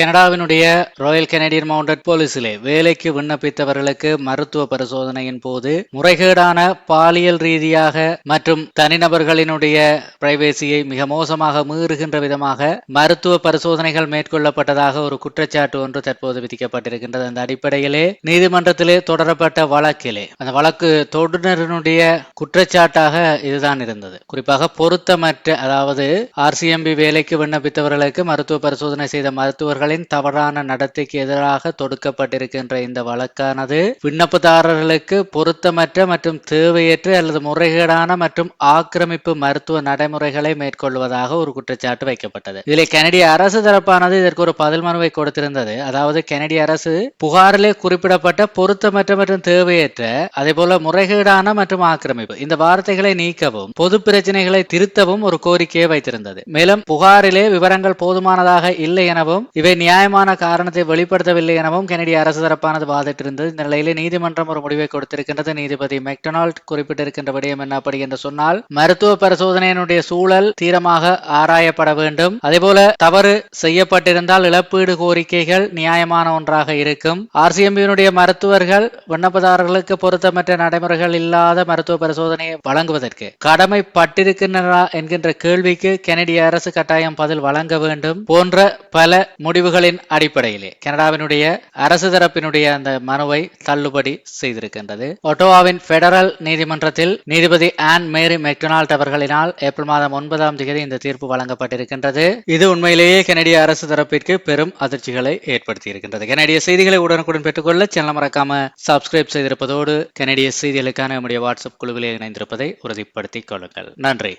கனடாவினுடைய Royal Canadian mounted போலீஸிலே வேலைக்கு விண்ணப்பித்தவர்களுக்கு மருத்துவ பரிசோதனையின் போது முறைகேடான பாலியல் ரீதியாக மற்றும் தனிநபர்களினுடைய பிரைவேசியை மிக மோசமாக மீறுகின்ற விதமாக மருத்துவ பரிசோதனைகள் மேற்கொள்ளப்பட்டதாக ஒரு குற்றச்சாட்டு ஒன்று தற்போது விதிக்கப்பட்டிருக்கின்றது. அந்த அடிப்படையிலே நீதிமன்றத்திலே தொடரப்பட்ட வழக்கிலே. அந்த வழக்கு தொடுநரினுடைய குற்றச்சாட்டாக இதுதான் இருந்தது. குறிப்பாக பொருத்தமற்ற அதாவது ஆர்சிஎம்பி வேலைக்கு விண்ணப்பித்தவர்களுக்கு மருத்துவ பரிசோதனை செய்த மருத்துவர்கள் மருத்துவர்களின் தவறான நடத்தைக்கு எதிராக தொடுக்கப்பட்டிருக்கின்ற இந்த வழக்கானது விண்ணப்பதாரர்களுக்கு பொருத்தமற்ற மற்றும் தேவையற்ற அல்லது முறைகேடான மற்றும் ஆக்கிரமிப்பு மருத்துவ நடைமுறைகளை மேற்கொள்வதாக ஒரு குற்றச்சாட்டு வைக்கப்பட்டது. இதில் கனடிய அரசு தரப்பானது இதற்கு ஒரு பதில் மனுவை கொடுத்திருந்தது. அதாவது கனடிய அரசு புகாரிலே குறிப்பிடப்பட்ட பொருத்தமற்ற மற்றும் தேவையற்ற அதே போல முறைகேடான மற்றும் ஆக்கிரமிப்பு இந்த வார்த்தைகளை நீக்கவும் பொது பிரச்சனைகளை திருத்தவும் ஒரு கோரிக்கையை வைத்திருந்தது. மேலும் புகாரிலே விவரங்கள் போதுமானதாக இல்லை எனவும் இவை நியாயமான காரணத்தை வெளிப்படுத்தவில்லை எனவும் கெனடி அரசு தரப்பானது வாதிட்டிருந்தது. இந்த நிலையிலே நீதிமன்றம் ஒரு முடிவை கொடுத்திருக்கின்றது. நீதிபதி மெக்டொனால்ட் குறிப்பிட்டிருக்கின்ற விடயம் என்ன அப்படி என்று சொன்னால் மருத்துவ பரிசோதனையினுடைய சூழல் தீரமாக ஆராயப்பட வேண்டும். அதேபோல தவறு செய்யப்பட்டிருந்தால் இழப்பீடு கோரிக்கைகள் நியாயமான ஒன்றாக இருக்கும். ஆர்சிஎம்பியினுடைய மருத்துவர்கள் விண்ணப்பதாரர்களுக்கு பொருத்தமற்ற நடைமுறைகள் இல்லாத மருத்துவ பரிசோதனையை வழங்குவதற்கு கடமைப்பட்டிருக்கின்றனரா என்கின்ற கேள்விக்கு கனடிய அரசு கட்டாயம் பதில் வழங்க வேண்டும். போன்ற பல முடிவு முடிவுகளின் அடிப்படையிலே கனடாவினுடைய அரசு தரப்பினுடைய அந்த மனுவை தள்ளுபடி செய்திருக்கின்றது. ஒட்டோவாவின் பெடரல் நீதிமன்றத்தில் நீதிபதி ஆன் மேரி மெக்டொனால்ட் அவர்களினால் ஏப்ரல் மாதம் ஒன்பதாம் தேதி இந்த தீர்ப்பு வழங்கப்பட்டிருக்கின்றது. இது உண்மையிலேயே கனடிய அரசு தரப்பிற்கு பெரும் அதிர்ச்சிகளை ஏற்படுத்தி இருக்கின்றது கனடிய செய்திகளை உடனுக்குடன் பெற்றுக்கொள்ள சேனல் மறக்காம சப்ஸ்கிரைப் செய்திருப்பதோடு கனடிய செய்திகளுக்கான நம்முடைய வாட்ஸ்அப் குழுவிலே இணைந்திருப்பதை உறுதிப்படுத்திக் கொள்ளுங்கள். நன்றி.